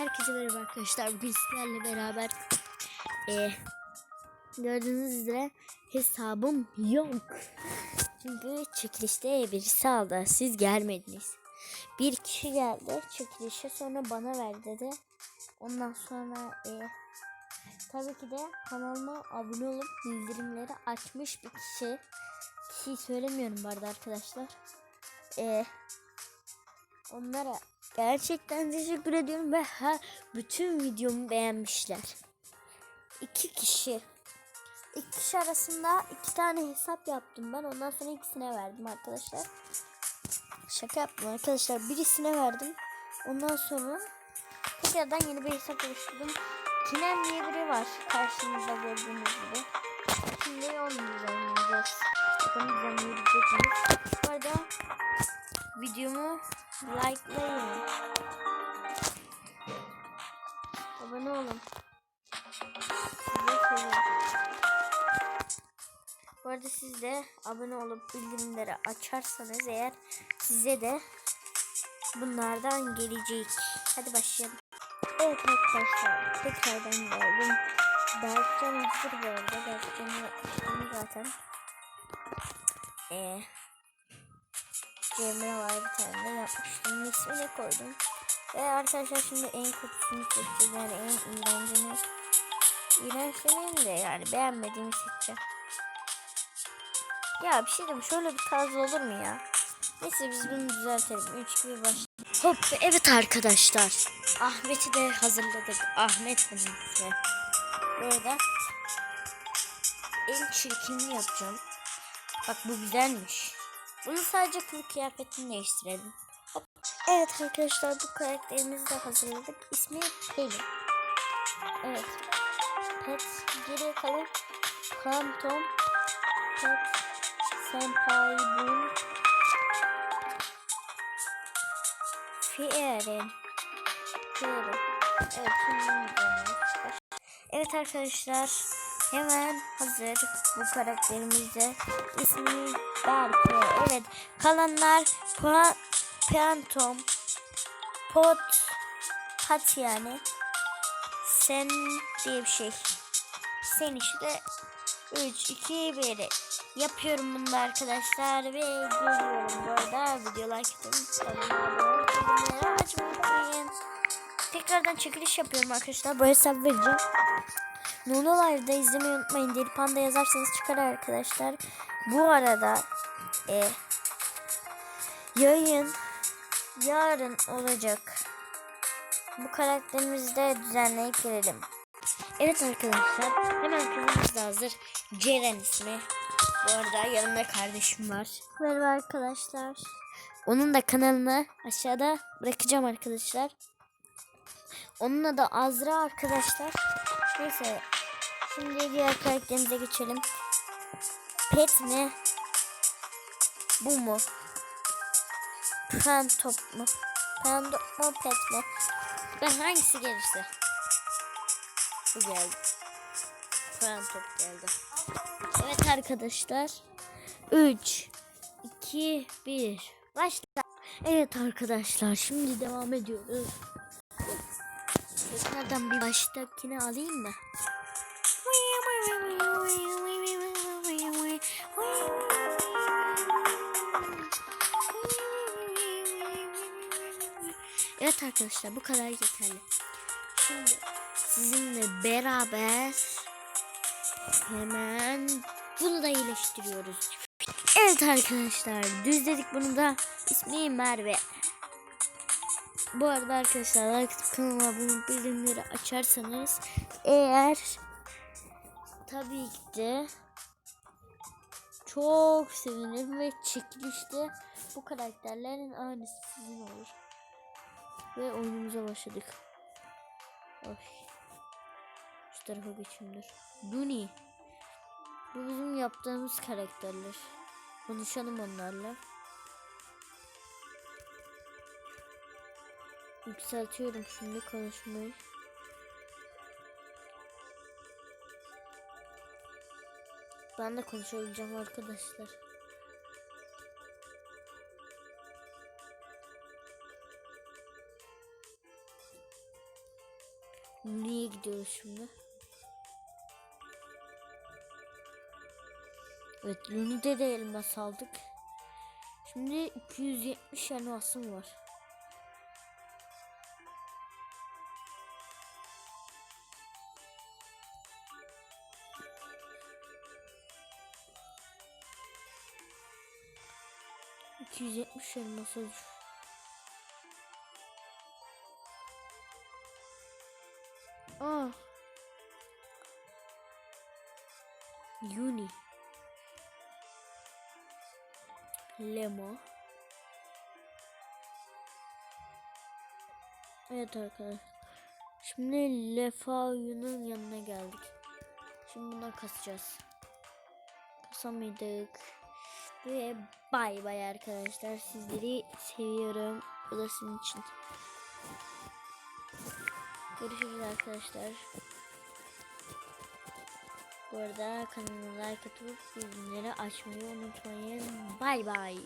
Herkese merhaba arkadaşlar. Bugün sizlerle beraber eee gördüğünüz üzere hesabım yok. Çünkü çekilişte birisi aldı. Siz gelmediniz. Bir kişi geldi çekilişe sonra bana ver dedi. Ondan sonra eee tabii ki de kanalıma abone olup bildirimleri açmış bir kişi. Kişiyi söylemiyorum bu arada arkadaşlar. Eee Onlara gerçekten teşekkür ediyorum ve her bütün videomu beğenmişler. İki kişi. İki kişi arasında iki tane hesap yaptım ben. Ondan sonra ikisine verdim arkadaşlar. Şaka yaptım arkadaşlar. Birisine verdim. Ondan sonra tekrardan yeni bir hesap oluşturdum. Kinem diye biri var karşınızda gördüğünüz gibi. Şimdi onu düzenleyeceğiz. Bakalım düzenleyebilecek miyiz? Bu arada videomu likelayın. Abone olun. Bu arada siz de abone olup bildirimleri açarsanız eğer size de bunlardan gelecek. Hadi başlayalım. Evet arkadaşlar tekrardan geldim. Berkcan Hızır bu arada. Berkcan'ı zaten. Eee Cemre var bir tane de yapmıştım. İsmini koydum. Ve arkadaşlar şimdi en kötüsünü seçeceğiz. Yani en iğrencini. İğrenç de yani beğenmediğimi seçeceğim. Ya bir şey diyeyim şöyle bir tarz olur mu ya? Neyse biz bunu düzeltelim. 3 gibi başlayalım. Hop evet arkadaşlar. Ahmet'i de hazırladık. Ahmet size. Burada en çirkinini yapacağım. Bak bu güzelmiş. Bunu sadece kılık kıyafetini değiştirelim. Hop. Evet arkadaşlar bu karakterimizi de hazırladık. İsmi Pelin. Evet. Pet geriye kalan Phantom Pet Senpai Bun Fieri Fieri Evet Evet arkadaşlar hemen hazır bu karakterimizde ismi Berke evet kalanlar Phantom Pot Pat yani. Sen diye bir şey. Sen işte 3 2 1 yapıyorum bunu da arkadaşlar ve geliyorum. Bu arada video like atın kanalıma abone olun bildirimleri açmayı unutmayın. Tekrardan çekiliş yapıyorum arkadaşlar. Bu hesap vereceğim Nono Live'da izlemeyi unutmayın. Deli Panda yazarsanız çıkar arkadaşlar. Bu arada e, yayın yarın olacak. Bu karakterimizi de düzenleyip gelelim. Evet arkadaşlar hemen kanalımız da hazır. Ceren ismi. Bu arada yanımda kardeşim var. Merhaba arkadaşlar. Onun da kanalını aşağıda bırakacağım arkadaşlar. Onun adı Azra arkadaşlar. Neyse. Şimdi diğer karakterimize geçelim. Pet mi? Bu mu? Phantom mu? Phantom mu pet mi? Ben hangisi gelirse. Bu geldi. Phantom geldi. Evet arkadaşlar. 3 2 1 Başla. Evet arkadaşlar şimdi devam ediyoruz. Tekrardan bir baştakini alayım mı? Evet arkadaşlar bu kadar yeterli. Şimdi sizinle beraber hemen bunu da iyileştiriyoruz. Evet arkadaşlar düzledik bunu da ismi Merve. Bu arada arkadaşlar like kanalıma abone bildirimleri açarsanız eğer tabii ki de çok sevinirim ve çekilişte bu karakterlerin aynısı sizin olur. Ve oyunumuza başladık. Oy. Şu tarafa geçeyim dur. Duni. Bu bizim yaptığımız karakterler. Konuşalım onlarla. Yükseltiyorum şimdi konuşmayı. Ben de konuşabileceğim arkadaşlar. Niye gidiyoruz şimdi? Evet Luni'de de elmas aldık. Şimdi 270 elmasım var. İki yüz yetmiş elmasa düş. Aa. Yuni. Lemo. Evet arkadaşlar. Şimdi Lefayu'nun yanına geldik. Şimdi buna kasacağız. Kasamıyorduk. Ve bay bay arkadaşlar. Sizleri seviyorum. Bu da sizin için. Görüşürüz arkadaşlar. Bu arada kanalıma like atıp bildirimleri açmayı unutmayın. Bay bay.